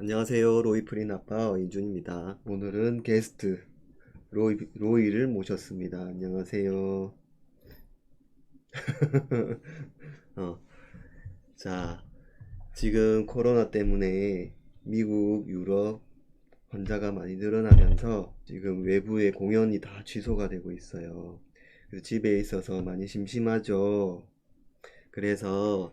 안녕하세요. 로이프린 아빠 이준입니다. 오늘은 게스트 로이, 로이를 모셨습니다. 안녕하세요. 어, 자, 지금 코로나 때문에 미국, 유럽 환자가 많이 늘어나면서 지금 외부의 공연이 다 취소가 되고 있어요. 그래서 집에 있어서 많이 심심하죠. 그래서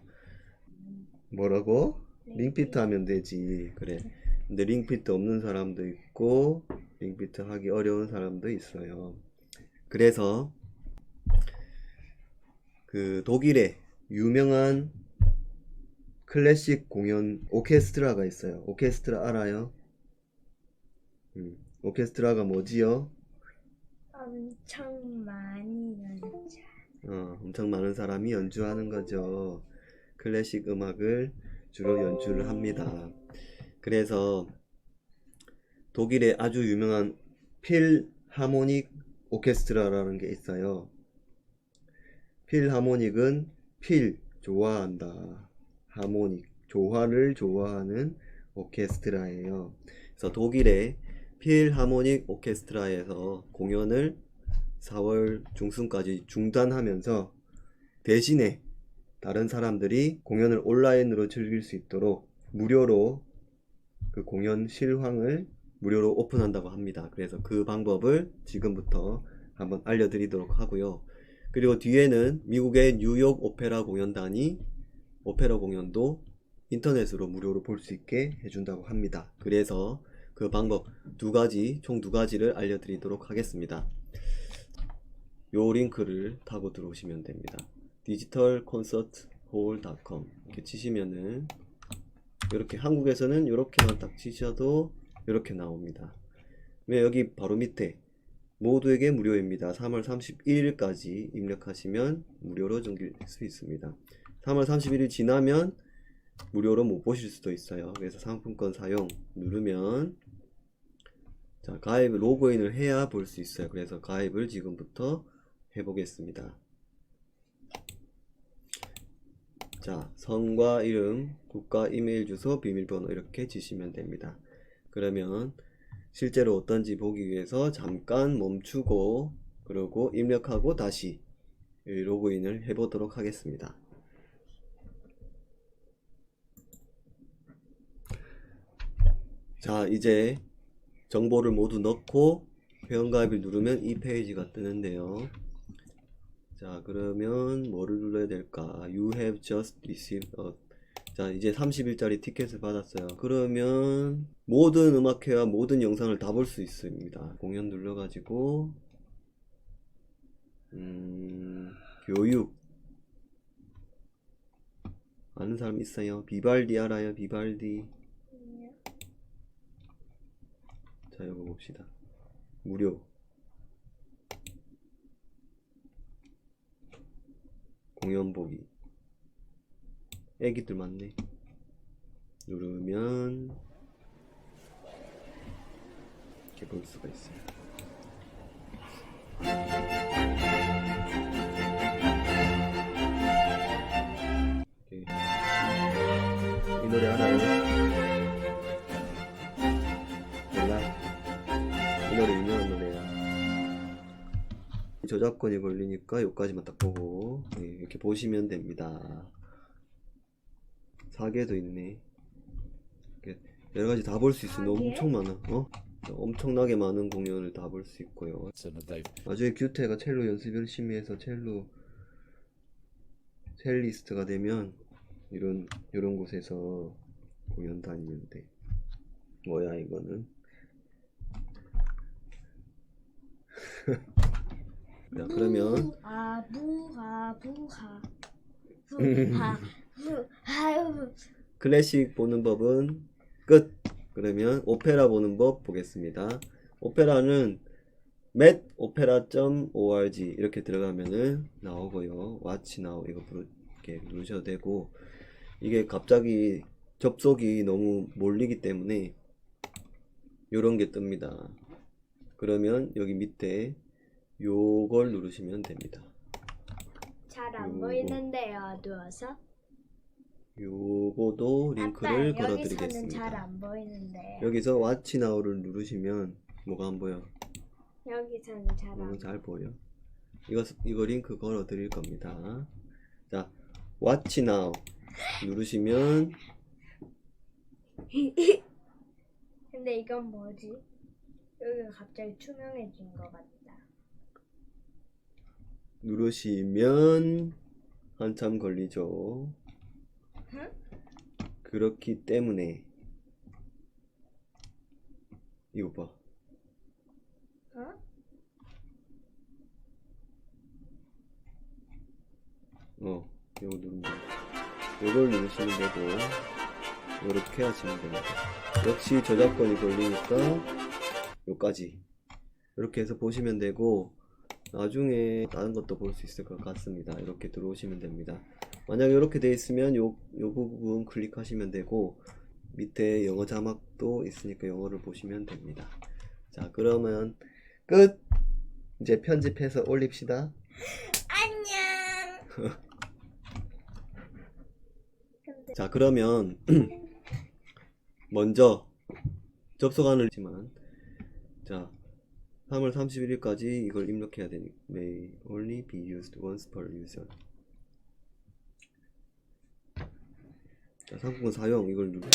뭐라고? 링피트 하면 되지. 그래. 근데 링피트 없는 사람도 있고, 링피트 하기 어려운 사람도 있어요. 그래서, 그 독일에 유명한 클래식 공연 오케스트라가 있어요. 오케스트라 알아요? 음, 오케스트라가 뭐지요? 엄청 많이 연주. 어, 엄청 많은 사람이 연주하는 거죠. 클래식 음악을 주로 연주를 합니다. 그래서 독일에 아주 유명한 필하모닉 오케스트라라는 게 있어요. 필하모닉은 필, 좋아한다. 하모닉, 조화를 좋아하는 오케스트라예요. 그래서 독일의 필하모닉 오케스트라에서 공연을 4월 중순까지 중단하면서 대신에 다른 사람들이 공연을 온라인으로 즐길 수 있도록 무료로 그 공연 실황을 무료로 오픈한다고 합니다. 그래서 그 방법을 지금부터 한번 알려드리도록 하고요. 그리고 뒤에는 미국의 뉴욕 오페라 공연단이 오페라 공연도 인터넷으로 무료로 볼 수 있게 해준다고 합니다. 그래서 그 방법 두 가지, 총 두 가지를 알려드리도록 하겠습니다. 요 링크를 타고 들어오시면 됩니다. digitalconcerthall.com 이렇게 치시면은 이렇게 한국에서는 이렇게만 딱 치셔도 이렇게 나옵니다. 왜 여기 바로 밑에 모두에게 무료입니다. 3월 31일까지 입력하시면 무료로 즐길 수 있습니다. 3월 31일 지나면 무료로 못 보실 수도 있어요. 그래서 상품권 사용 누르면 자, 가입 로그인을 해야 볼 수 있어요. 그래서 가입을 지금부터 해보겠습니다. 자, 성과 이름, 국가 이메일 주소, 비밀번호 이렇게 지시면 됩니다. 그러면 실제로 어떤지 보기 위해서 잠깐 멈추고 그리고 입력하고 다시 로그인을 해보도록 하겠습니다. 자, 이제 정보를 모두 넣고 회원가입을 누르면 이 페이지가 뜨는데요. 자, 그러면 뭐를 눌러야 될까? You have just received a 자, 이제 30일짜리 티켓을 받았어요. 그러면 모든 음악회와 모든 영상을 다 볼 수 있습니다. 공연 눌러가지고 음, 교육 아는 사람 있어요? 비발디 알아요? 비발디 자, 이거 봅시다. 무료. 공연 보기. 애기들 많네. 누르면 이렇게 볼 수가 있어요. 이 노래 알아요? 몰라? 이 노래 유명한 노래야. 저작권이 걸리니까 여기까지만 딱 보고 네, 이렇게 보시면 됩니다. 사계도 있네. 이렇게 여러 가지 다 볼 수 있어. 너무 사계? 엄청 많아. 어? 엄청나게 많은 공연을 다 볼 수 있고요. 나중에 규태가 첼로 연습 열심히 해서 첼로 첼리스트가 되면 이런 이런 곳에서 공연 다니면 돼. 뭐야 이거는? 자 그러면 부하 부하 부하 부하 클래식 보는 법은 끝. 그러면 오페라 보는 법 보겠습니다. 오페라는 metopera.org 이렇게 들어가면은 나오고요. watch now 이거 부르- 이렇게 누르셔도 되고 이게 갑자기 접속이 너무 몰리기 때문에 요런 게 뜹니다. 그러면 여기 밑에 요걸 누르시면 됩니다. 잘 안 요거. 보이는데요 어두워서 요거도 아빠 링크를 여기서는 잘 걸어드리겠습니다. 안 보이는데 여기서 Watch Now를 누르시면 뭐가 안 보여? 여기서는 잘 안. 잘 보여. 이거 이거 링크 걸어 드릴 겁니다. 자, Watch Now 누르시면 근데 이건 뭐지? 여기가 갑자기 투명해진 것 같다. 누르시면 한참 걸리죠. 응? 그렇기 때문에 이거 봐. 어? 어, 이거 누르면 돼. 이걸 누르시면 되고 이렇게 하시면 됩니다. 역시 저작권이 걸리니까 요까지 이렇게 해서 보시면 되고 나중에 다른 것도 볼 수 있을 것 같습니다. 이렇게 들어오시면 됩니다. 만약에 이렇게 돼 있으면 요, 요 부분 클릭하시면 되고 밑에 영어 자막도 있으니까 영어를 보시면 됩니다. 자, 그러면 끝! 이제 편집해서 올립시다. 안녕. 자, 그러면 먼저 접속안을 지만 자, 3월 31일까지 이걸 입력해야 되니 may only be used once per user. 자, 상품권 사용 이걸 누르.